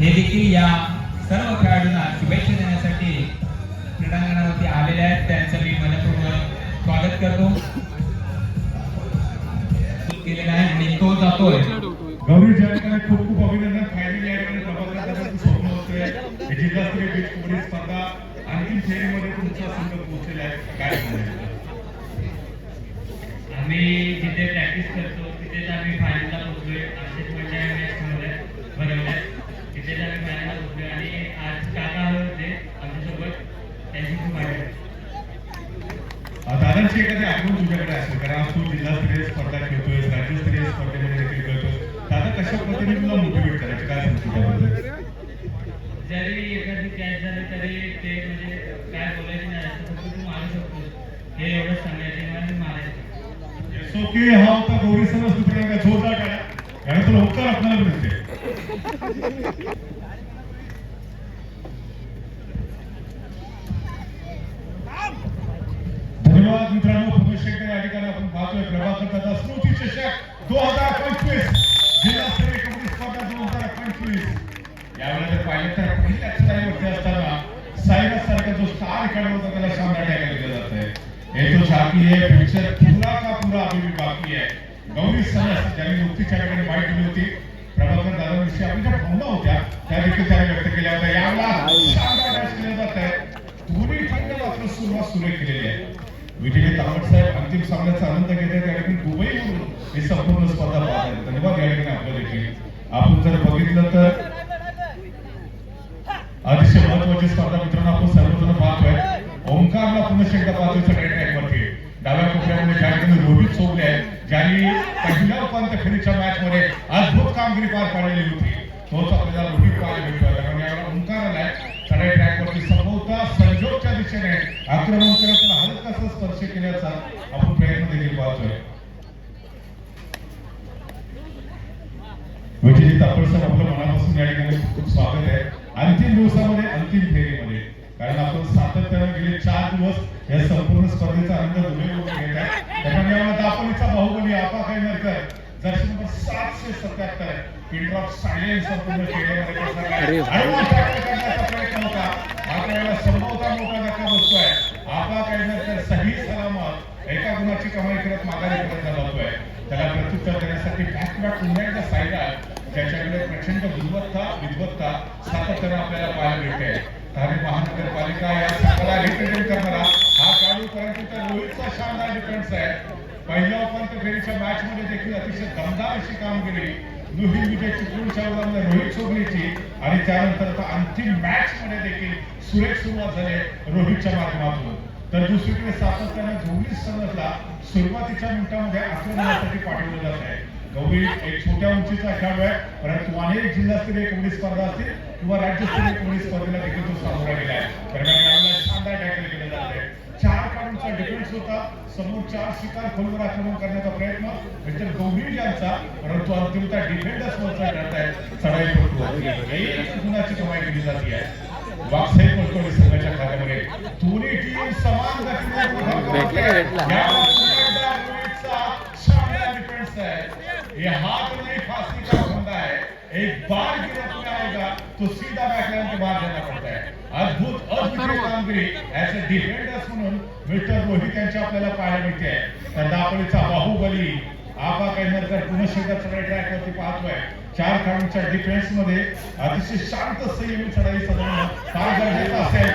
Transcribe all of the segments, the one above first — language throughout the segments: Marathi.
हे देखील या सर्व खेळाडूंना शुभेच्छा देण्यासाठी क्रीडांगणावरती आलेले आहेत. त्यांचं मी मनपूर्वक स्वागत करतो. केलेला आहे आणि तो जातोय. गौरी जयंतीला खूप खूप अभिनंदन. फायनली या ठिकाणी प्रभाकर दादांचं स्वप्न होतंय जिल्हास्तरीय बीच कबड्डी स्पर्धा अंतिम फेरीमध्ये तुमचा संघ पोहोचलेला आहे. काय सांगाल? आम्ही जिथे प्रॅक्टिस करतो मारायचं ओके हा होता गौरी समज मित्रांनो जोरदार टाळ्या कारण तुला उत्तर आपल्याला मिळते धन्यवाद मित्रांनो पुनश्चेकदा या ठिकाणी आपण पाहतोय. प्रभाकर दादा स्मृती चषक दोन हजार पंचवीस. जिल्हास्तरीय कबड्डी स्पर्धा दोन हजार पंचवीस. यावेळेला जर पाहिलं तर पहिल्या स्थानावरती असताना सायरस सारखा जो स्टार खेळाडू होता त्याला सामना टाकायला दिलं जात आहे हे तो बाकी आहे पिक्चर पूरा का पूरा अभी भी बाकी आहे गौरी सणस ज्यांनी नुकतीच या ठिकाणी माहिती दिली होती प्रभाकर दादांविषयी आपण ज्या भावना होत्या त्या देखील त्याने व्यक्त केल्या होत्या यावेळेला शानदार केलं जात आहे दोन्ही संघ मात्र सुरुवात सुरेख केलेली आहे विजय तावड साहेब अंतिम सामन्याचा आनंद घेत आहेत आणि दुबईवरून ही संपूर्ण स्पर्धा पाहत आहेत धन्यवाद या ठिकाणी आपलं देखील आपण जर बघितलं तर अतिशय महत्वाची स्पर्धा मित्रांनो आपण सर्वजण पाहतोय ओंकारला पुन्हा एकदा पाहतोय सगळ्या ट्रॅक डाव्या कोपऱ्यामध्ये ज्या ठिकाणी रोहित सोडले आहेत ज्यांनी पहिल्या उपांत्य फेरीच्या मॅच मध्ये अद्भुत कामगिरी पार पाडलेली होती. तोच आपल्याला रोहित पाहायला भेटतो कारण यावर ओंकार आलाय सगळ्या ट्रॅकवरती वरती संजोगच्या दिशेने आक्रमण करत त्याला हलकासा स्पर्श केल्याचा आपण प्रयत्न देखील पाहतोय. विजयजी तापड आपलं मनापासून या ठिकाणी खूप स्वागत आहे. अंतिम दिवसामध्ये अंतिम फेरी. कारण आपण सातत्यानं गेले चार दिवस या संपूर्ण स्पर्धेचा आनंद धुळे घेत आहे. त्याच्यामुळे यामध्ये दापोलीचा बाहुबली आपा काही नरकर जर्सी नंबर सातशे सत्याहत्तर पिनड्रॉप सायलेन्स संपूर्ण स्टेडियममध्ये कसला काय हळूहळू tackle करण्याचा प्रयत्न होता. मात्र याला संभवता मोठा धक्का बसतोय. आपा काही नरकर सही सलामत. एका गुणाची कमाई करत माघारी त्याला प्रत्युत्तर देण्यासाठी बॅक टू बॅक पुन्हा एकदा साईड. आहे ज्याच्याकडे प्रचंड गुणवत्ता विद्वत्ता सातत्यानं आपल्याला पाहायला मिळते. ठाणे महानगरपालिका या संघाला रिप्रेझेंट करणारा हा खेळाडू परंतु रोहितचा शानदार डिफरन्स आहे. पहिल्या उपांत्य फेरीच्या मॅच मध्ये देखील अतिशय दमदार अशी कामगिरी दुही विजय चिपळूणच्या उदाहरण रोहित सोबणीची आणि त्यानंतर आता अंतिम मॅच मध्ये देखील सुरेख सुरुवात झाली रोहितच्या माध्यमातून. तर दुसरीकडे सातत्याने गौरी समजला सुरुवातीच्या मिनिटामध्ये आक्रमणासाठी पाठवलं जात आहे. गौरी एक छोट्या उंचीचा खेळाडू आहे. परंतु अनेक जिल्हास्तरीय कबड्डी स्पर्धा असतील किंवा राज्यस्तरीय कबड्डी स्पर्धेला देखील तो सामोरा गेला आहे. दरम्यान यावेळेला शानदार टॅकल केलं जात आहे. चार काढूनचा डिफेन्स होता. समोर चार शिकार खोलवर आक्रमण करण्याचा प्रयत्न. मिस्टर गौरी यांचा परंतु अंतिमता डिफेंडर्स वरचा ठरत आहे. चढाई पडतो. गुणाची कमाई केली जाते. आहे वाकसाई पडतोडी संघाच्या खात्यामध्ये दोन्ही टीम समान गतीने शानदार डिफेन्स है ये हाथ नहीं फांसी का फंदा है एक बार तो सीधा बैकलाइन के बाहर जाना पड़ता है। अद्भुत अद्भुत कामगिरी। ऍज अ डिफेंडर्स म्हणून मिस्टर रोहित यांची आपल्याला पाहायला मिळते. तर दापोलीचा बाहुबली आबा काही नंतर पुन्हा शेतात चढाई ट्रॅक वरती पाहतोय. चार खेळाडूंच्या डिफेन्समध्ये अतिशय शांत संयमी चढाई सजवणं फार गरजेचं असेल.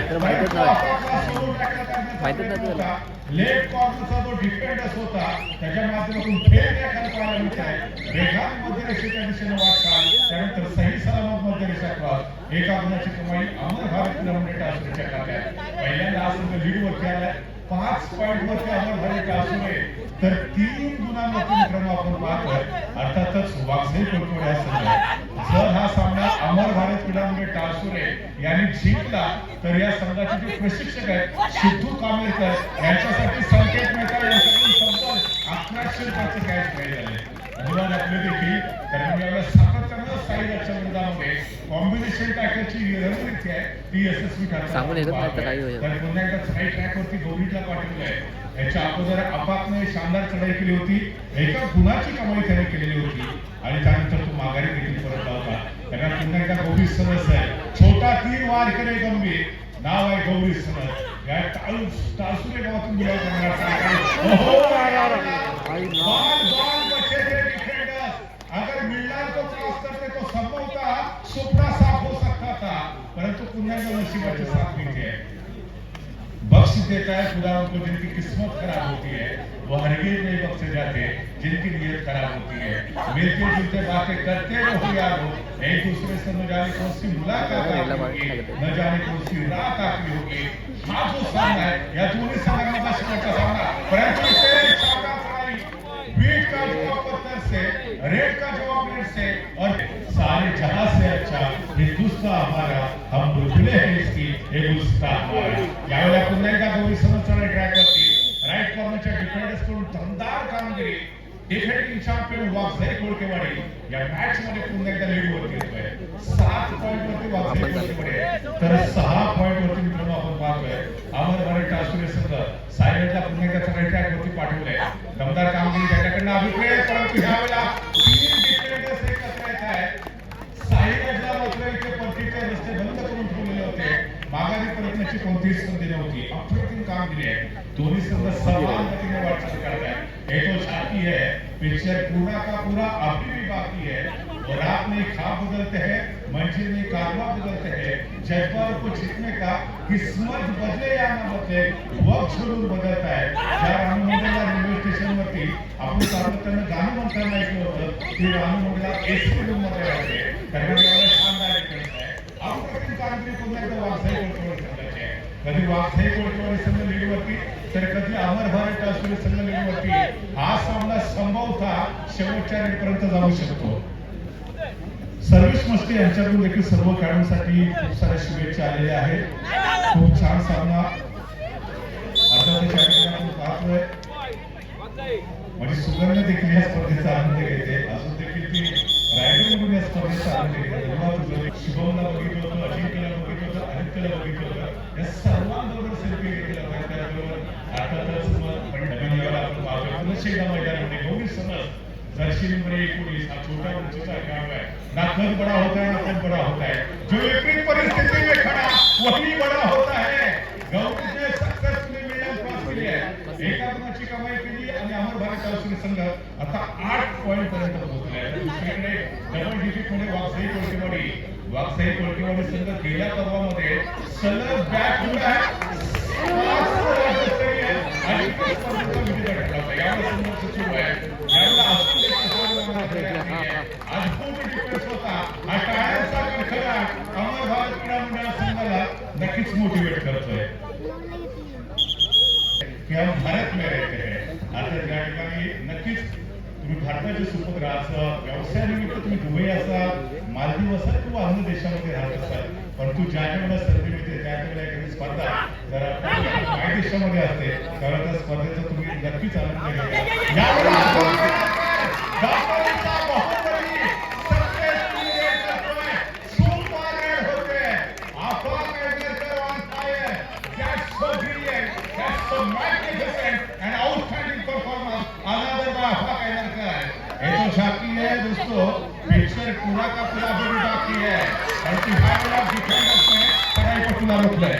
लेफ्ट कॉर्नरचा जो डिफेंडर्स होता त्याच्या माध्यमातून फेर देखील कल्पना मिळत आहे. रेखान मध्य दिशेने वाटचाल त्यानंतर सही सलामत मध्यरेषा क्रॉस एका गुणाची कमाई अमर भारत किलोमीटर टासुरेच्या खात्यात. पहिल्यांदा हा संघ लीड वरती आलाय पाच पॉईंट वरती अमर भारत टासुरे तर तीन गुणांवरती क्रम आपण पाहतोय. अर्थातच वागझे कोलकोडे हा जर हा सामना अमर भारत क्रीडामध्ये टाळसुरे यांनी जिंकला तर या संघाचे जे प्रशिक्षक आहेत सिद्धू कामेरकर यांच्या यांच्यासाठी संकेत मेहता यांच्याकडून तब्बल अकराशे रुपयाचे कॅश मिळाले झाले. धन्यवाद आपले देखील कारण यावेळेला सातत्यानं साईडच्या मैदानामध्ये कॉम्बिनेशन टाकायची रणनीती आहे ती यशस्वी तर पुन्हा एकदा साईड ट्रॅक वरती गौरीला पाठवलं आहे. याच्या अगोदर अपाकने शानदार चढाई केली होती एका गुणाची कमाई त्याने केलेली होती. आणि त्यानंतर तो माघारी देखील परतला होता कारण पुन्हा एकदा गौरी सरस आहे. छोटा तीर वार करे गंभीर. नाव आहे गौरी सरस. या टाळू टाळसुरे गावातून डिफेंडर्स अगर को क्रॉस करते तो संभव था सुपड़ा साफ हो सकता था परंतु पुन्हा एकदा नशिबाची साथ मिळते बख्श देता है खुदा उनको जिनकी किस्मत खराब होती है, वो हरगिज नहीं बख्शे जाते जिनकी नीयत खराब होती है। मिलते जुलते बातें करते रहो यारो एक दूसरे से न जाने कौन सी मुलाकात होगी, न जाने कौन सी रात आती होगी। हा जो सामना है, या दोन्ही संघांमधला शेवटचा सामना। परंतु इसे सामना फरारी बीट का जवाब पत्थर से रेड का जवाब रेड से, और सारे जहाँ से अच्छा हिंदुस्तान हमारा, हम बुलबुले हैं हे हमारा यावेळेला पुन्हा एकदा गौरी समोरच्या ट्रॅक वरती राईट कॉर्नरच्या डिफेंडर्सकडून दमदार कामगिरी. डिफेंडिंग चॅम्पियन वागझे कोळकेवाडी. या मॅच मध्ये पुन्हा एकदा लीड वरती येतोय. सात पॉईंट वरती कोळकेवाडी आहे. तर सहा पॉईंट वरती मित्रांनो आपण पाहतोय. अमर भरे टासुरे संघ. सायलेंटला पुन्हा एकदा चांगल्या ट्रॅक वरती पाठवलंय. दमदार कामगिरी त्याच्याकडनं अभिप्राय परंतु ह्यावेळेला माघारी परतण्याची कोणतीही संधी नव्हती अप्रतिम कामगिरी आहे दोन्ही संघ समान गतीने वाटचाल करत आहे ये तो छाती है पिक्चर पूरा का पूरा अभी भी बाकी है और आप में खाब बदलते हैं मंजिल में कारवा बदलते हैं जज्बा को जीतने का किस्मत बदले या ना बदले वक्त ज़रूर बदलता है ज्या राममंदिरला रेल्वे स्टेशनवरती आपण सातत्यानं गाणं म्हणताना ऐकलं होतं ते राममंदिरला एसी रूम मध्ये राहते एवढं शानदार ऐकायचं आहे अप्रतिम कामगिरी पुन्हा एकदा आहे कधी वागसाई कोळकेवाडी संघ लीडवरती तर कधी अमर भारत टासुरी संघ लीडवरती हा सामना संभवता शेवटच्या रेडपर्यंत जाऊ शकतो. सर्विस मस्ती यांच्याकडून देखील सर्व खेळाडूंसाठी खूप साऱ्या शुभेच्छा आलेल्या आहेत. खूप छान सामना. आता पाहतोय. म्हणजे सुगंध देखील या स्पर्धेचा आनंद घेते. अजून देखील ती रायडर म्हणून या स्पर्धेचा आनंद घेते. शुभमला बघितलं होतं अजिंक्यला बघितलं होतं आदित्यला बघितलं या सर्वांबरोबर सेल्फी घेतलेला होता आता अर्थातच आपण मैदानामध्ये गौरी समज एकोणीस हा छोटा उंचीचा गाव आहे. ना कद बड़ा होता है ना कद बड़ा होता है जो विपरीत परिस्थिति में खड़ा वही बड़ा होता है गौरी सक्सेसफुली केली आहे. एका गुणाची कमाई केली आणि अमर भारत टासुरी संघ आता आठ पॉईंट पर्यंत पोहोचला आहे. दुसरीकडे डबल डिजिटमध्ये वागसाई वागसाई कोळकेवाडी संघ गेल्या पर्वामध्ये सलग बॅट आणि यावेळेस आहे. यावेळेला अद्भुत डिफेन्स होता. हा टाळ्यांचा अमर भारत क्रीडा मंडळ संघाला नक्कीच मोटिवेट करतोय. की हम भारत में रहते हैं आता त्या ठिकाणी नक्कीच तुम्ही भारताचे सुपुत्र असा व्यवसायानिमित्त तुम्ही दुबई असा मालदीव असाल किंवा अन्य देशामध्ये राहत असाल परंतु ज्या वेळेला संधी मिळते त्याच्याकडे एखादी स्पर्धा जर काय देशामध्ये असते. त्यावेळेला त्या स्पर्धेचा तुम्ही नक्कीच आनंद घ्या है और तिहाड़ डिफेंडर्स ने कड़ाई पर तुला रोकलंय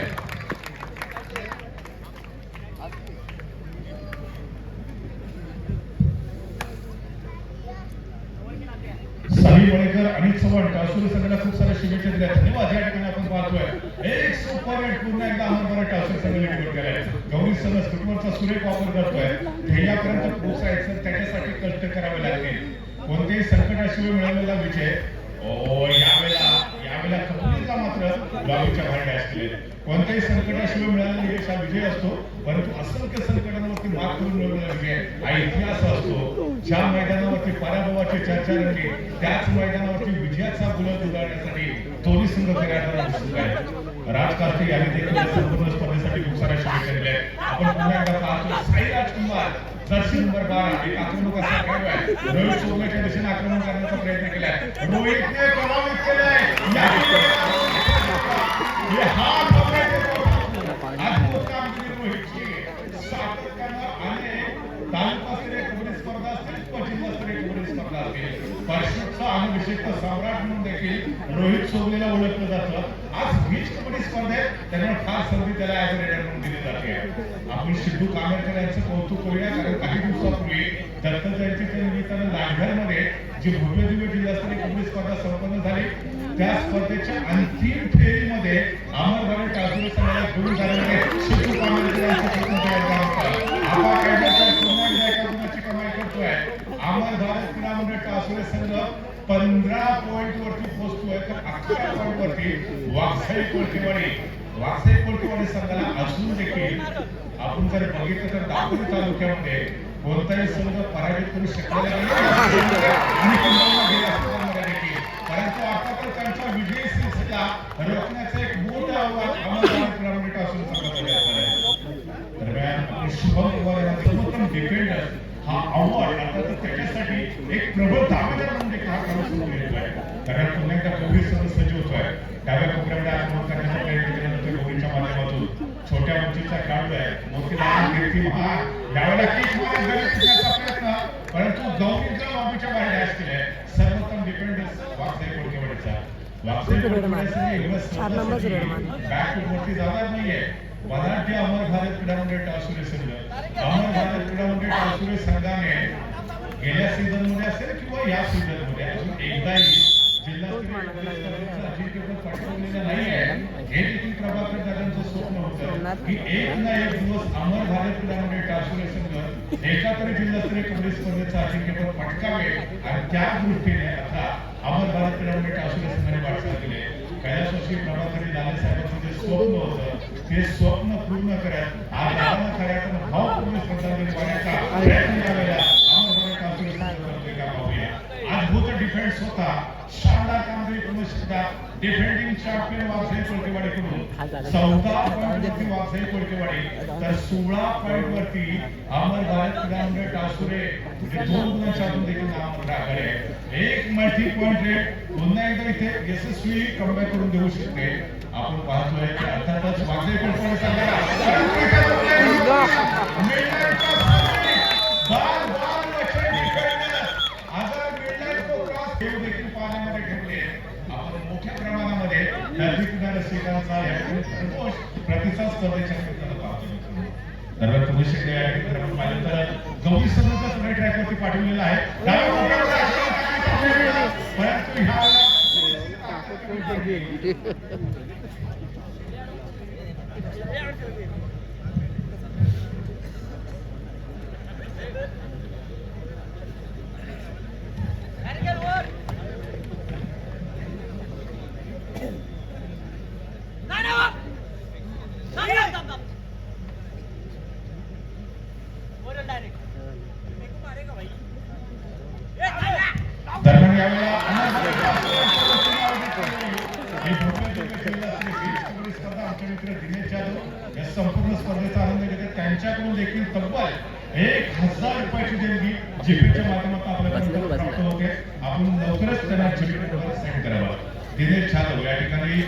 वडेकर चव्हाण संघाला खूप शुभेच्छा दिल्या. धन्यवाद. या ठिकाणी आपण पाहतोय एक सुपर हिट पुन्हा एकदा बरं टासुरी संघाने निवड केलाय गौरी संघ स्टुटवरचा सुरेख वापर करतोय. ध्येयापर्यंत पोहोचायचं त्याच्यासाठी कष्ट करावे लागले कोणत्याही संकटाशिवाय मिळवलेला विजय. ओ मात्र भांड्या असतील. कोणत्याही संकटाशिवाय मिळालेला यश हा विजय असतो परंतु असंख्य संकटांवरती मात करून मिळवलेला विजय हा इतिहास असतो. ज्या मैदानावरती पराभवाची चर्चा रंगली त्याच मैदानावरती विजयाचा गुलाब उगारण्यासाठी दोन्ही संघ फिरायला दिसत आहे राजकारणी यांनी देखील संपूर्ण स्पर्धेसाठी खूप साऱ्या शुभेच्छा दिल्या आहेत. आपण पुन्हा एकदा पाहतो साई राजकुमार जर्सी नंबर बारा एक आक्रमक असा खेळाडू आहे. रोहित शर्माच्या दिशेने आक्रमण करण्याचा प्रयत्न केलाय. रोहितने प्रभावित केलाय. या- हे कबड्डी स्पर्धा किंवा जिल्हास्तरीय कबड्डी स्पर्धा आणि विशिष्ट सम्राट म्हणून देखील रोहित सोबलेला ओळखलं जातं। आज वीज कबड्डी त्यांना फार संधी त्याला ऍज रेडर म्हणून दिली जाते. आपण सिद्धू कामेरकर यांचं कौतुक करूया कारण काही दिवसापूर्वी दत्त जयंतीच्या निमित्तानं लालघरमध्ये जी भव्य दिव्य जिल्हास्तरीय कबड्डी स्पर्धा संपन्न झाली त्या स्पर्धेच्या अंतिम फेरीमध्ये अमरभाऊ टाकून समाजात गुरु झाल्यामुळे शिकू कामेरकर कमाई करतोय. अमर भारत टासुरे संघ पंधरा पॉइंट वरती पोहोचतोय. तर अकरा पॉइंट वरती वाघसाई कोळकेवाडी वाघसाई कोळकेवाडी संघाला अजून देखील आपण जर बघितलं तर दापोली तालुक्यामध्ये कोणताही संघ पराजित करू शकलेला नाही. आता विजयी सिलसिला रोखण्याचं एक मोठं आव्हान दरम्यान शुभम डिफेंडर हा अवॉर्ड आता तर त्याच्यासाठी एक प्रबळ दावेदार म्हणून हा सुरू केलेला आहे कारण पुन्हा एकदा कोविड होतोय डाव्या कोपऱ्यामध्ये आक्रमण करण्याचा प्रयत्न केल्यानंतर कोविडच्या माध्यमातून छोट्या उंचीचा खेळाडू आहे मोठी लहान प्रयत्न परंतु गौरीच्या लॉबीच्या बाहेर डॅश केलाय सर्वोत्तम डिफेंडर्स वाघसाई कोळकेवाडीचा. चार नंबरचं रेड मराठी अमर भारत क्रीडा टासुरे संघ अमर भारत क्रीडा टासुरे संघाने गेल्या सीझनमध्ये असेल किंवा या सीझनमध्ये अजून एकदाही नाहीये हे देखील प्रभाकर दादांचं स्वप्न होतं की एक ना एक दिवस अमर भारत क्रीडा टासुरे संघ एका तरी जिल्हास्तरीय कबड्डी स्पर्धेचं अजिंक्यपद पटकावे आणि त्या दृष्टीने आता अमर भारत क्रीडा मंडळ वाटचाल केली आहे. कैलासवासी प्रभाकरी लाले साहेबांचं जे स्वप्न होतं ते स्वप्न पूर्ण करत आज दादांना खऱ्यातून भावपूर्ण श्रद्धांजली वाहण्याचा प्रयत्न यावेळेला अमरभर कासुरे संघ करतोय का डिफेन्स होता शानदार कामगिरी पुन्हा सुद्धा डिफेंडिंग चॅम्पियन वाघसाई कोळकेवाडीकडून चौदा पॉईंट वरती वाघसाई कोळकेवाडी. तर सोळा पॉईंट वरती अमर भारत क्रीडा मंडळ टासुरे म्हणजे दोन गुणांच्या अजून देखील आघाडी आहे एक मल्टी पॉईंट रेट पुन्हा एकदा इथे यशस्वी कमबॅक करून देऊ शकते. आपण पाहतोय की अर्थातच वाघसाई कोळकेवाडी संघाला. नदी किनारा रसिकांचा याकडे संतोष प्रतिसाद स्पर्धेच्या निमित्तानं पाहतो दरम्यान तुम्ही. शिकले या ठिकाणी आपण पाहिलं तर गौरी समजा सगळे ट्रॅकवरती पाठवलेला आहे. परंतु ह्या दरम्यान यावेळेला ही भव्य दिव्य जिल्हास्तरीय बीच कबड्डी स्पर्धा आमचे मित्र दिनेश जाधव या संपूर्ण स्पर्धेचा आनंद घेत आहेत. त्यांच्याकडून देखील तब्बल एक हजार रुपयाची देणगी जीपीच्या माध्यमातून प्राप्त होते आपण लवकरच त्यांना जीपीवर सेंड करावा. दिनेश जाधव या ठिकाणी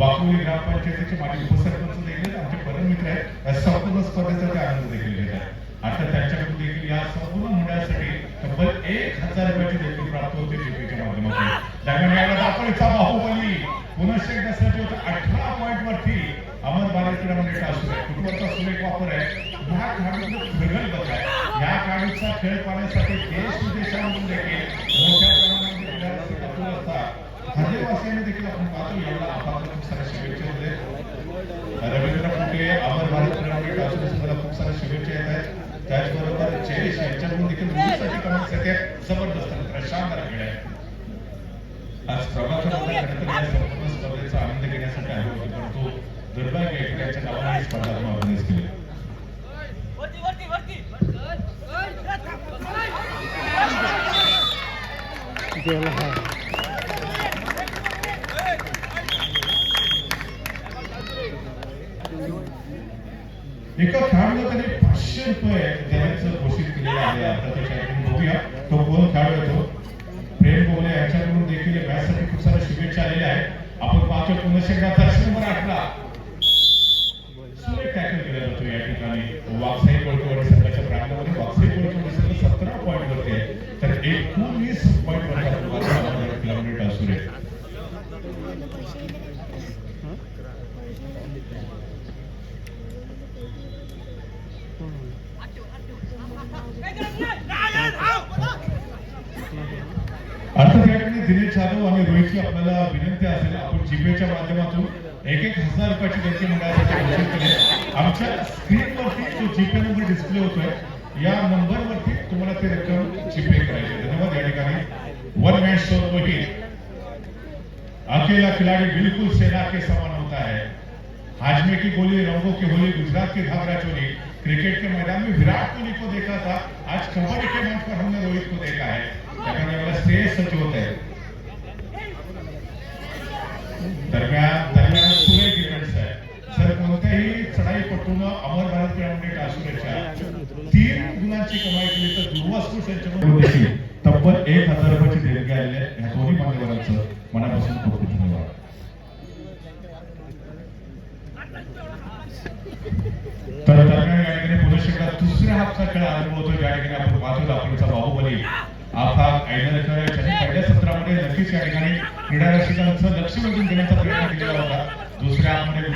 वाकुली ग्रामपंचायतीचे माजी उपसरपंच देखील आमचे परम मित्र आहेत. संपूर्ण स्पर्धेचा ते आनंद देखील घेत आहेत. आता त्यांच्याकडून देखील या संपूर्ण मंडळासाठी तब्बल एक हजार रुपयाची देखील प्राप्त होते जीपीच्या माध्यमातून. दरम्यान यावेळेला दापोलीचा बाहुबली. पुनश्च एकदा सज्ज होतो अठरा पॉईंट वरती अमर भारत क्रीडा मंडळ असू आहे. कुटुंबाचा सुरेख वापर आहे या खेळाडूचं प्रगल्भ आहे या खेळाडूचा खेळ पाहण्यासाठी देश विदेशामधून देखील मोठ्या प्रमाणामध्ये विद्यार्थी आतुर असतात. हल्लेवासियांनी देखील आपण पाहतो याला आपल्याला खूप सारे शुभेच्छा होते. रवींद्र फुके अमर भारत प्रणाली मंडळ असू खूप सारे शुभेच्छा येत आहेत. त्याचबरोबर जयेश यांच्याकडून देखील मुलीसाठी कमेंट्स येते जबरदस्त मित्र शानदार खेळ आहे आज प्रभाकर या संपूर्ण स्पर्धेचा आनंद घेण्यासाठी आले होते परंतु दुर्भाग्य एकट्याच्या नावाने ही स्पर्धा ऑर्गनाईज केली. गेला हा। एका खेळाडूला त्यांनी पाचशे रुपये देण्याचं घोषित केलेलं आहे आता त्याच्या बघूया. तो कोण खेळाडू येतो प्रेम बोले यांच्याकडून देखील या मॅचसाठी खूप साऱ्या शुभेच्छा आलेल्या आहेत. आपण पाहतो पुन्हा एकदा दर्शन नंबर अठरा. सुरेख टॅकल केला जातो या ठिकाणी. वाघसाई कोळकेवाडी संघाच्या प्रांतामध्ये वाघसाई कोळकेवाडी संघ सतरा पॉईंट वरती आहे. एकोणीस पॉईंट किलोमीटर सुरे अर्थात या ठिकाणी दिनेश आणि रोहितची आपल्याला विनंती असेल आपण जीपेच्या माध्यमातून एक एक हजार रुपयाची मंडळासाठी आमच्या स्क्रीनवरती जो जीपे नंबर डिस्प्ले होतोय या नंबरवरती तुम्हाला ते रक्कम जीपे करायची धन्यवाद, या ठिकाणी. वन मॅच रोहित अकेला खिलाड़ी बिल्कुल सेना के समान होता है. हाजमे की गोली, रंगों की होली, गुजरात की घाघरा चोली, क्रिकेट के मैदान में विराट कोहली को देखा था. आज कबड्डी के मंच पर हमने रोहित को देखा है. सच होत आहे दरम्यान दरम्यान सुरेख डिफेन्स आहे सर, कोणत्याही चढाईपटून अमर भारत क्रीडामध्ये टासुरेच्या तीन कमाई केली तर दुर्वास्तू त्यांच्याकडून तब्बल एक हजार रुपयाची देणगी आलेली आहे. या दोन्ही मान्यवरांचं मनापासून खूप खूप धन्यवाद. तर दरम्यान या ठिकाणी पुणे शहरात दुसऱ्या हातचा खेळ अनुभवतो ज्या ठिकाणी आपण पाहतो आपल्याचा बाहुबली. आफाक ऐनरकर ज्यांनी पहिल्या सत्रामध्ये नक्कीच या ठिकाणी क्रीडा रसिकांचं लक्ष वेधून घेण्याचा प्रयत्न केलेला होता. दुसऱ्या हातमध्ये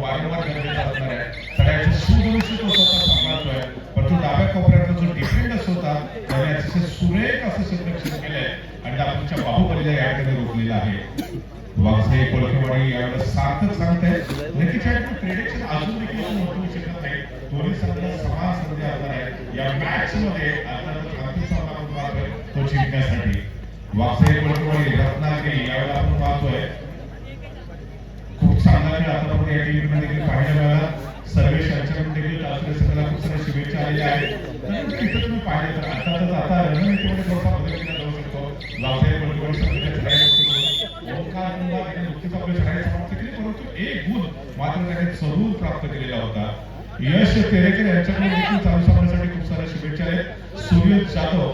वारंवार गरजेचा असणार आहे. सगळ्यांचं सुभविष्य तो स्वतः सांभाळतोय. पण तो डाव्या कोपऱ्यातला जो डिफेंडर्स होता त्याने अतिशय सुरेख असं संरक्षण केलंय. आणि आपल्या बाहुबलीला याकडे रोखलेला आहे. वागसे कोळकेवाडी यावेळेला सारखंच सांगताय नक्कीच या ठिकाणी प्रेडिक्शन अजून देखील आपण म्हणू शकत नाही. दोन्ही संघ समान संधी असणार आहे या मॅच मध्ये तो जिंकण्यासाठी. वागसे कोळकेवाडी रत्नागिरी यावेळेला आपण पाहतोय. खूप चांगला खेळ आतापर्यंत या टीमकडे देखील पाहिजे मिळाला सर्वेश यांच्याकडून देखील टासुरे संघाला खूप साऱ्या तिथं अर्थातच आता रणनीतीमध्ये थोडासा बदल केला जाऊ शकतो लावसाहेब नुकतीच आपल्या शाळेत समाप्त केली परंतु एक गुण मात्र त्याने जरूर प्राप्त केलेला होता यश तेरेकर यांच्याकडून देखील चालू सामन्यासाठी खूप साऱ्या शुभेच्छा आहेत सूर्य जाधव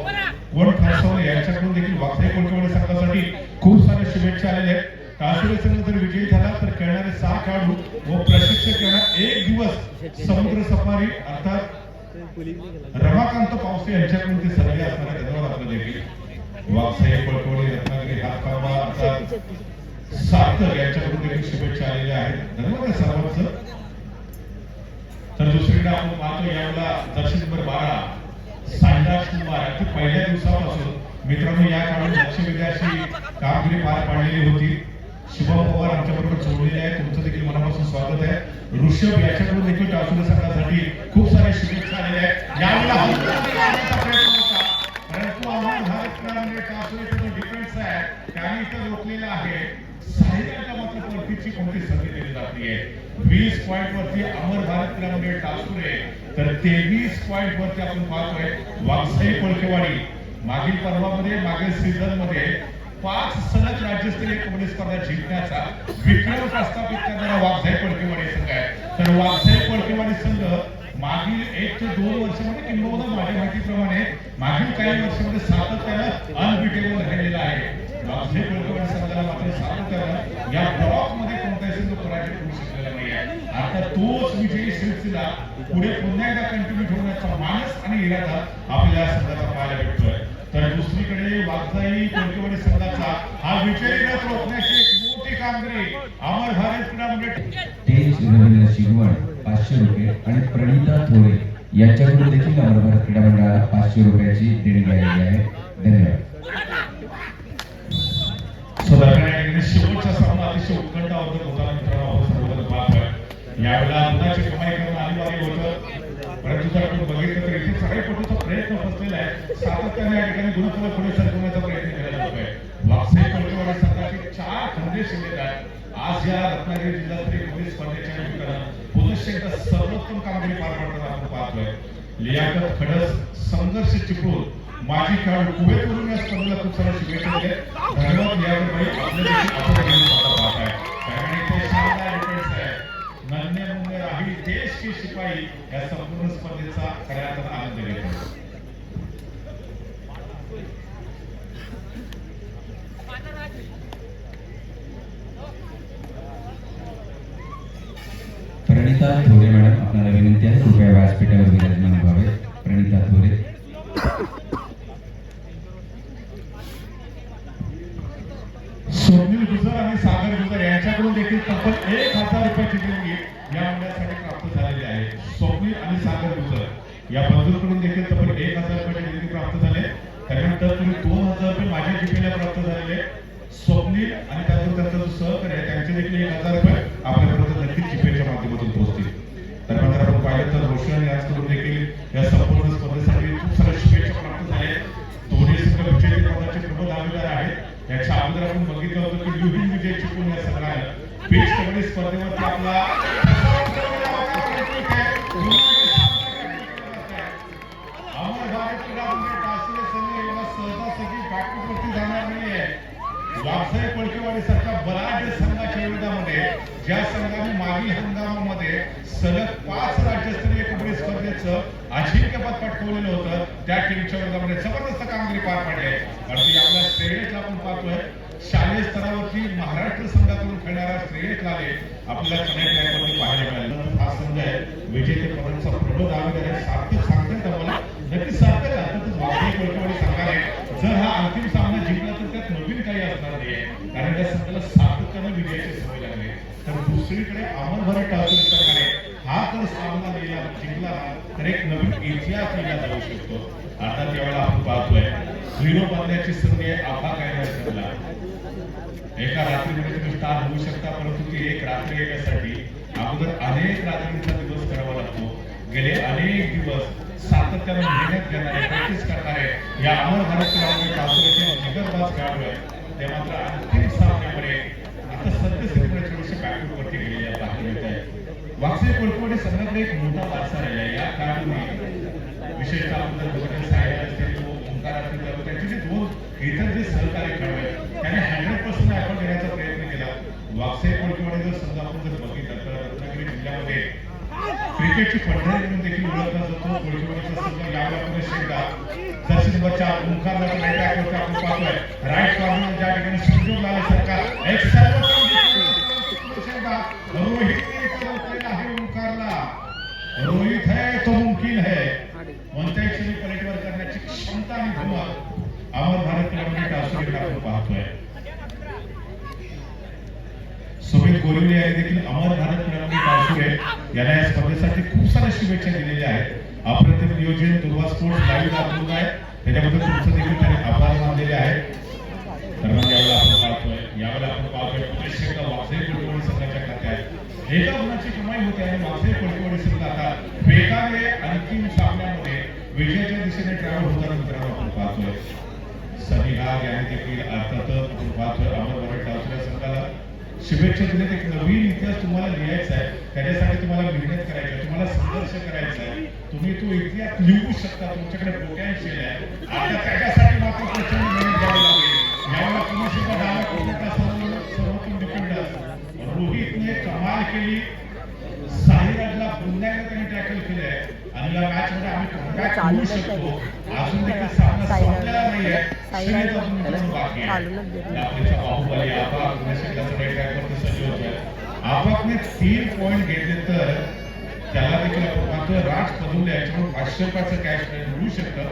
कोण फारसवणे यांच्याकडून देखील वागसे कोळकेवाडी संघासाठी खूप साऱ्या शुभेच्छा आलेल्या आहेत कासुरे संघ जर विजयी झाला तर खेळणारे सहा खेळाडू व प्रशिक्षक यांना एक दिवस समुद्र सफारी अर्थात रमाकांत पावसे यांच्याकडून ते सर्वे असणार धन्यवाद आपलं देखील वागसाई कोळकोळी रत्नागिरी हातकामा अर्थात सार्थक यांच्याकडून देखील शुभेच्छा आलेल्या आहेत. धन्यवाद या सर्वांचं. तर दुसरीकडे आपण पाहतो यावेळेला दर्शन नंबर बारा सांडा कुमार पहिल्या दिवसापासून मित्रांनो या काळात लक्ष वेधाची कामगिरी पार पाडलेली होती. शुभम पवार आमच्याबरोबर जोडलेले आहे तुमचं देखील मनापासून स्वागत आहे. ऋषभ याच्याकडून देखील टासुरे संघासाठी खूप साऱ्या शुभेच्छा आलेल्या आहेत. यावेळेला परंतु जो आहे. इथं रोखलेला आहे. मात्र परतीची कोणती संधी दिली जाते? वीस पॉइंट वरती अमर भारत क्रीडामध्ये टासुरे तर तेवीस पॉइंट वरती आपण पाहतोय. वागसाई कोळकेवाडी मागील पर्वामध्ये मागील सीझनमध्ये पाच सलग राज्यस्तरीय कबड्डी स्पर्धा जिंकण्याचा विक्रम प्रस्थापित करणारा वागसाई पडकेवाडी संघ आहे. तर वागसाई पडकेवाडी संघ मागील एक ते दोन वर्षामध्ये किंबहुना माझ्या माहितीप्रमाणे मागील काही वर्षामध्ये सातत्यानं अनबिटेबल राहिलेला आहे. वागसाई पडकेवाडी संघाला मात्र सातत्यानं या ब्लॉकमध्ये कोणताही संघ पराजित होऊ शकलेला नाही आहे आता तोच विजयी सिलसिला पुढे पुन्हा एकदा कंटिन्यू ठेवण्याचा मानस आणि इरादा आपल्या संघाचा पाहायला भेटतोय. तर दुसरीकडे वागसाई कोळकेवाडी संघाचा हा विजयी रथ रोखण्याची एक मोठी कामगिरी. अमर भारत क्रीडा तेज रवींद्र शिगवण पाचशे रुपये आणि प्रणिता थोरे यांच्याकडून देखील अमर भारत क्रीडा मंडळाला पाचशे रुपयाची देणगी आलेली आहे. धन्यवाद. सुधारण्याकडे शेवटचा सामना अतिशय उत्कंठावर्धक होता. मित्रांनो आपण सर्वजण पाहतोय. यावेळेला गुणाची कमाई करणं अनिवार्य होतं परंतु जर आपण बघितलं तर इथे चढाईपटूचा प्रयत्न फसलेला आहे सातत्याने या ठिकाणी गुरुकुल पुढे सरकवण्याचा प्रयत्न केला जातोय वापसे कोळकेवाडी संघाचे चार खंदे शिल्लक आहेत. आज या रत्नागिरी जिल्ह्यातील पोलीस स्पर्धेच्या निमित्तानं पोलीस क्षेत्रात सर्वोत्तम कामगिरी पार पाडताना आपण पाहतोय. लियाकत खडस संघर्ष चिपळून माजी खेळाडू कुवेतवरून या स्पर्धेला खूप साऱ्या शुभेच्छा दिल्या धन्यवाद लियाकत भाई आपल्या आपण देखील स्वतः कारण इथे शानदार डिफेन्स आहे. नन्हे मुन्ने राही देश की शिपाई या संपूर्ण स्पर्धेचा खऱ्या अर्थानं आनंद घेतो प्रणिता थोरे मॅडम आपल्याला विनंती आहे कृपया व्यासपीठावर विराजमान व्हावे. प्रणिता थोरे. स्वप्नील गुजर आणि सागर गुजर यांच्याकडून देखील तब्बल एक हजार रुपये देणगी या मंडळासाठी प्राप्त झालेली आहे. स्वप्नील आणि सागर गुजर या बंधूकडून देखील तब्बल एक हजार रुपये देणगी प्राप्त झाले. त्यानंतर तुम्ही दोन हजार रुपये माझ्या जिपेला प्राप्त झालेले. स्वप्नील आणि पाहिलं तर रोशन यांच्याकडून देखील या संपूर्ण स्पर्धेसाठी खूप सारे शुभेच्छा प्राप्त झाले दोन्ही संघ विजेते पदाचे दावेदार आहेत. याच्या अगोदर आपण बघितलं होतं की युविन विजय चिकून या संघानं. बीच कबड्डी स्पर्धेवरती आपला पळकेवाडी सारख्या संघाच्या विरोधामध्ये ज्या संघाने मागील हंगामामध्ये सलग पाच राज्यस्तरीय अजिंक्यपद पटकवलेलं होतं. त्या टीमच्या विरोधामध्ये जबरदस्त कामगिरी पार पाडली आहे. आणि आपल्या श्रेयसला आपण पाहतोय शालेय स्तरावरती महाराष्ट्र संघातून खेळणारा श्रेयस लाले आपल्याला कनेक्ट पाहायला मिळालं. हा संघ आहे. विजेते पदांचा प्रबोध आम्ही आहे सार्थक सांगतायत आम्हाला नक्की सार्थक तर एक नवीन इतिहास लिहिला जाऊ शकतो. आता त्यावेळेला आपण पाहतोय हिरो बनण्याची संधी आभा काय ठरला एका रात्रीमध्ये तुम्ही स्टार होऊ शकता परंतु ती एक रात्री येण्यासाठी अगोदर अनेक रात्रींचा दिवस करावा लागतो. गेले अनेक दिवस सातत्याने मेहनत घेणारे प्रॅक्टिस करणारे या अमर भारत खेळाडू कासुऱ्याचे निगरबाज खेळाडू आहेत ते मात्र अंतिम सामन्यामध्ये आता सद्यस्थितीमध्ये थोडेसे बॅकवर्ड वरती गेलेले पाहायला मिळत आहे वागसे कोळकवडे संघाकडे एक मोठा वारसा राहिला या खेळाडूंनी विशेषतः आपण जर साहेब असतील तो ओंकार असतील तर त्यांचे जे दोन इतर जे सहकार्य खेळाडू आहेत त्यांनी हंड्रेड पर्सेंट आपण देण्याचा प्रयत्न केला. वागसे कोळकवडे जर समजा आपण जर बघितलं तर रत्नागिरी जिल्ह्यामध्ये क्रिकेटची पंढरी म्हणून देखील ओळखला जातो. कोळकवडीचा संघ यावेळी आपण शेंगा दर्शन बच्चा ओंकारला राईट बॅकवरती आपण पाहतोय. राईट कॉर्नर ज्या ठिकाणी संजोग लाल सरकार एक सर्वोत्तम शेंगा रोहित है तो मुमकिन है। कोणत्याही क्षणी पलटवार करण्याची क्षमता आणि धुमक अमर भारत क्रिकेट असोसिएशन आपण पाहतोय सुमित गोरिवले यांनी देखील अमर भारत क्रीडामध्ये कासुरे यांना या स्पर्धेसाठी खूप साऱ्या शुभेच्छा दिलेल्या आहेत अप्रतिम नियोजन दुर्वा स्पोर्ट्स लाईव्ह दाखवून आहे त्याच्याबद्दल तुमचं देखील त्यांनी आभार मानलेले आहेत तर मग यावेळेला आपण पाहतोय यावेळेला आपण पाहतोय पुणे शेखा वाघे कोळकवडी संघाच्या खात्यात. एका गुणाची कमाई होते आणि वाघे सनी नाग यांनी देखील अर्थातच आपण पाहतोय अमर मराठ डावसऱ्या संघाला शुभेच्छा दिल्यात एक नवीन इतिहास तुम्हाला लिहायचा आहे. त्याच्यासाठी तुम्हाला मेहनत करायची आहे. तुम्हाला संघर्ष करायचा आहे. तुम्ही तो इतिहास लिहू शकता. तुमच्याकडे पोटॅन्शियल आहे. आता त्याच्यासाठी मात्र प्रचंड मेहनत घ्यावी लागेल. यावेळेला कुणाशी डावा कोणता सर्व सर्वोत्तम असतो रोहितने कमाल केली. साईराजला पुन्हा एकदा त्याने टॅकल केलंय आणि या मॅच मध्ये आम्ही comeback करू शकतो? अजून देखील सामना संपलेला नाहीये. श्रीलंका अजून मित्रांनो बाकी आहे. आपल्याचा बाहुबली आबा कुणाशेकाचा राईट बॅकवरती सज्ज होतोय आबाकने तीन पॉईंट घेतले तर त्याला देखील आपण पाहतोय राज पदुले याच्याकडून पाचशे रुपयाचं कॅश मिळू शकतं.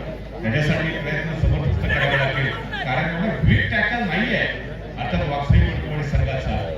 त्याच्यासाठी प्रयत्न समर्थस्त करावे लागेल कारण वीक टॅकल नाहीये. अर्थात पटकवडी संघाचा.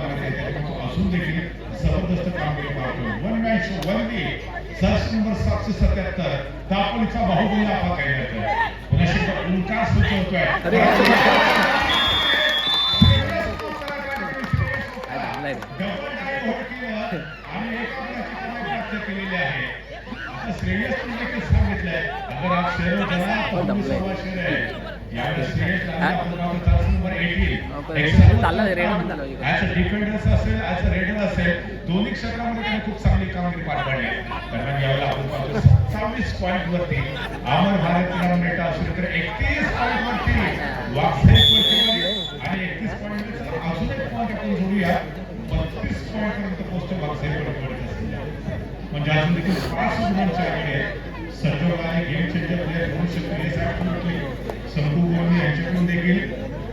अजून देखील जबरदस्त कामगिरी पाहतो one match one day search number सातशे सत्याहत्तर दापोलीचा बाहुबली आपा काही डबल टाय होल्ड केलं आणि एका गुणाची कमाई प्राप्त केलेली आहे आता श्रेयस पण देखील सांगितलंय अगर आप शेरो जरा तो तुम्ही सर्व शेर आहे यावेळेस श्रेयस राणा आपण पाहतो तास नंबर 18 चाललं रे, रेडर पण चालू आहे. ऍज अ डिफेंडर्स असेल ऍज अ रेडर असेल दोन्ही क्षेत्रामध्ये त्याने खूप चांगली कामगिरी पार पाडली आहे. दरम्यान यावेळेला आपण पाहतो सत्तावीस पॉईंट वरती अमर भारत क्रीडा असेल तर एकतीस पॉईंट वरती वागसे आणि एकतीस पॉईंट अजून एक पॉईंट आपण जोडूया. बत्तीस पॉईंट पर्यंत पोहोचतो वाकसाई म्हणजे अजून देखील पाच आकडे संजोगाने गेम चेंजर प्लेअर होऊ शकतो हे आपण म्हटले संभू गोंडी यांच्याकडून देखील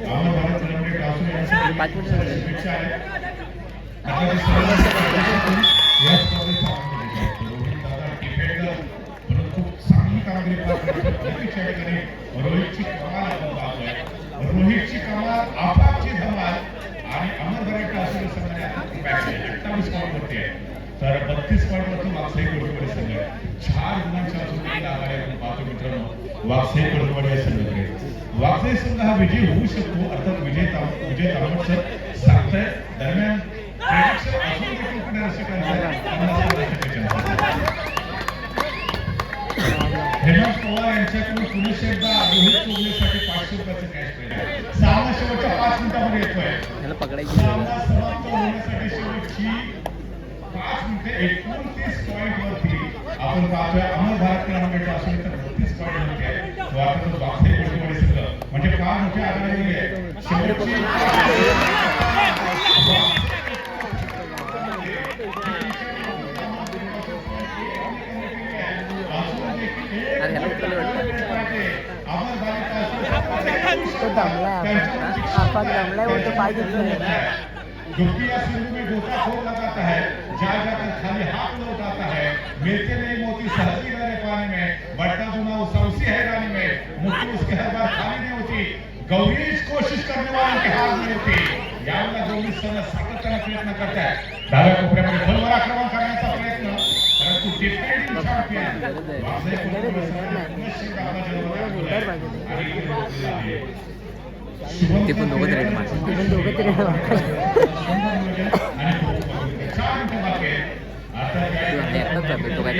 अमर भारत रणवीर टासूर यांच्यासाठी खूप साऱ्या शुभेच्छा आहेत आता ते सर्वांचं पाठिंबा या स्पर्धेचा आनंद घेत आहेत. रोहित दादा डिफेंडर म्हणून खूप चांगली कामगिरी पार पाडतात. नक्कीच या रोहितची कमाल आपापची धमाल आणि अमर भारत टासूर संघाने अठ्ठावीस पॉईंट तर बत्तीस पॉईंट वरती वाकसाई कोटवाडी संघ आहे. चार गुणांच्या अजून आपण पाहतो मित्रांनो वापसे कोटवाडी संघ वाकसाई संघ हा विजय होऊ शकतो अर्थात विजय विजय तांबट सर सांगताय. दरम्यान prediction अजून देखील पुणे रसिकांचं आहे. पन्नास टक्के chance आहे. हेमंत पवार यांच्याकडून पुरुष एकदा रोहित कोहलीसाठी पाचशे रुपयाचं कॅश पेड सामना शेवटच्या पाच मिनिटामध्ये येतोय. त्याला पकडायची सामना समाप्त होण्यासाठी शेवटची पाच मिनिटे एकोणतीस पॉईंट वरती. आपण पाहतोय अमर भारत क्रमांकाचे असून तर बत्तीस पॉईंट वरती आहे. तो आता अरे ह्याला उचललं अमर भारत तो दमला आपण दमलाय बोलतो पाय दुखतोय दुखिया सिंधु में गोताखोर लगाता है। जा जाकर खाली हाथ लौटाता है मिलते नहीं मोती सहती रहने पानी में बट्टा दुना उसका उसी हैरानी में मुट्ठी उसके हर बार खाली नहीं गौरीश कोशिश करने वालों की नहीं होती यावेळेला गौरीश सण सातत्याने प्रयत्न करताय डाव्या कोपऱ्यामध्ये खोलवर आक्रमण करण्याचा प्रयत्न. परंतु डिफेंडिंग चॅम्पियन वाजय आहे. शुभम ते पण दोघं तरी मारतात. ते पण दोघं तरी एकटाच जातोय, तो काय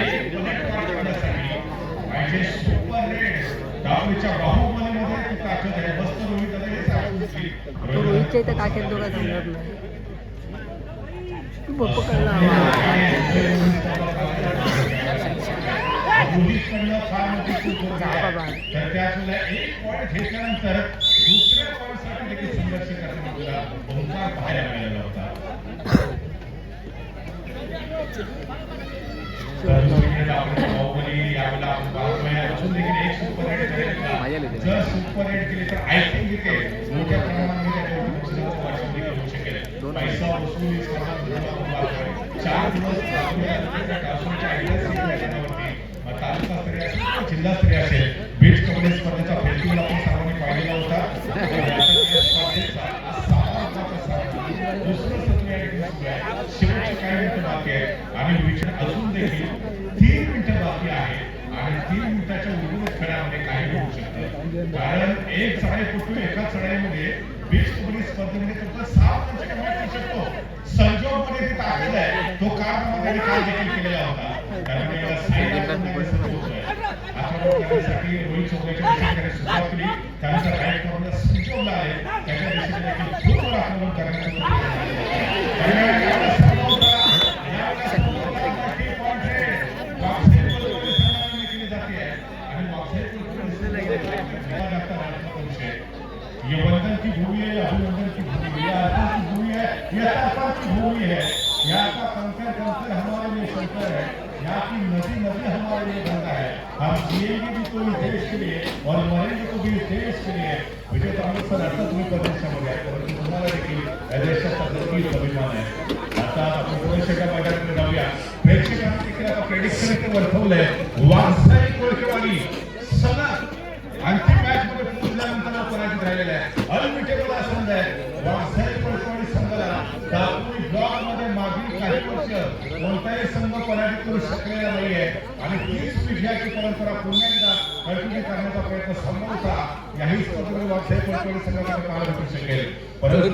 तो रोहितच्या इथं टाकेल दोघं जमणार नाही. तू मजा आली मैदानावरती मग तालुकास्तरीय असेल बीच कबड्डी स्पर्धेचा फेस्टिवल आपण सर्वांनी पाहिलेला होता. दुसरं सत्र या ठिकाणी आहे. शेवटचे काही मिनिटं बाकी आहेत आणि विचार अजून देखील तीन मिनिटं बाकी आहे आणि तीन मिनिटाच्या उर्वरित खेळामध्ये काही होऊ शकतं कारण एक चढाईपटू एका चढाईमध्ये बीच कबड्डी स्पर्धेमध्ये फक्त सहा मुलांची कमाई करू शकतो संजोगमध्ये ती कारनामा त्यांनी काल देखील केलेला होता. कारण आहे. करण्यासाठी रोहित चौकाच्या सुरुवात केली. त्यानंतर राईट कॉर्नर त्याच्या दिशेने देखील खूप आक्रमण करण्याचा हा. ये वंदन की भूमि है अभिनंदन की भूमि है अर्पण की भूमि है ये अर्पण की भूमि है यहाँ का कंकर कंकर हमारे लिए शंकर है। यहाँ की नदी नदी हमारे लिए गंगा है। हम जिएंगे भी तो इस देश के लिए और मरेंगे तो भी इस देश के लिए। विजय तांबे सर आता तुम्ही प्रदेशामध्ये आहे परंतु तुम्हाला देखील या देशाचा नक्कीच अभिमान आहे आता आपण पुण्याच्या मैदानाकडे जाऊया प्रेक्षकांनी देखील आता प्रेडिक्शन वर्तवलंय वास्तविक ओळखेवाली सलग अंतिम मॅच मध्ये पोहोचल्यानंतर पराजित राहिलेला आहे अनमिटेबल हा संघ आहे वासाई पडकोणी संघाला दापोली ब्लॉकमध्ये मागील काही वर्ष कोणताही संघ पराजित करू शकलेला नाहीये. आणि तीच विजयाची परंपरा पुन्हा एकदा कंटिन्यू करण्याचा प्रयत्न संभवता याही स्पर्धेमध्ये वासाई पडकोणी संघाकडे पाहायला भेटू शकेल. परंतु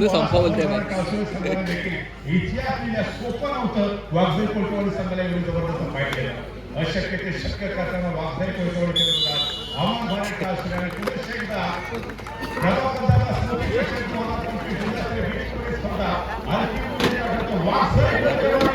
देखील लिहिल्या सोपं नव्हतं. वाघजाई पडकोणी संघाला एवढी जबरदस्त फाईट केलं. अशक्य ते शक्य करताना वाघजाई पडकोणी केलं अमर भारत कासुऱ्याने पुरुष एकदा प्रभाकरला स्मृती पेशंट दोन हजार पंचवीस जिल्ह्यातले वीस कोटी स्पर्धा आणि ती वाघजाई पडकोणी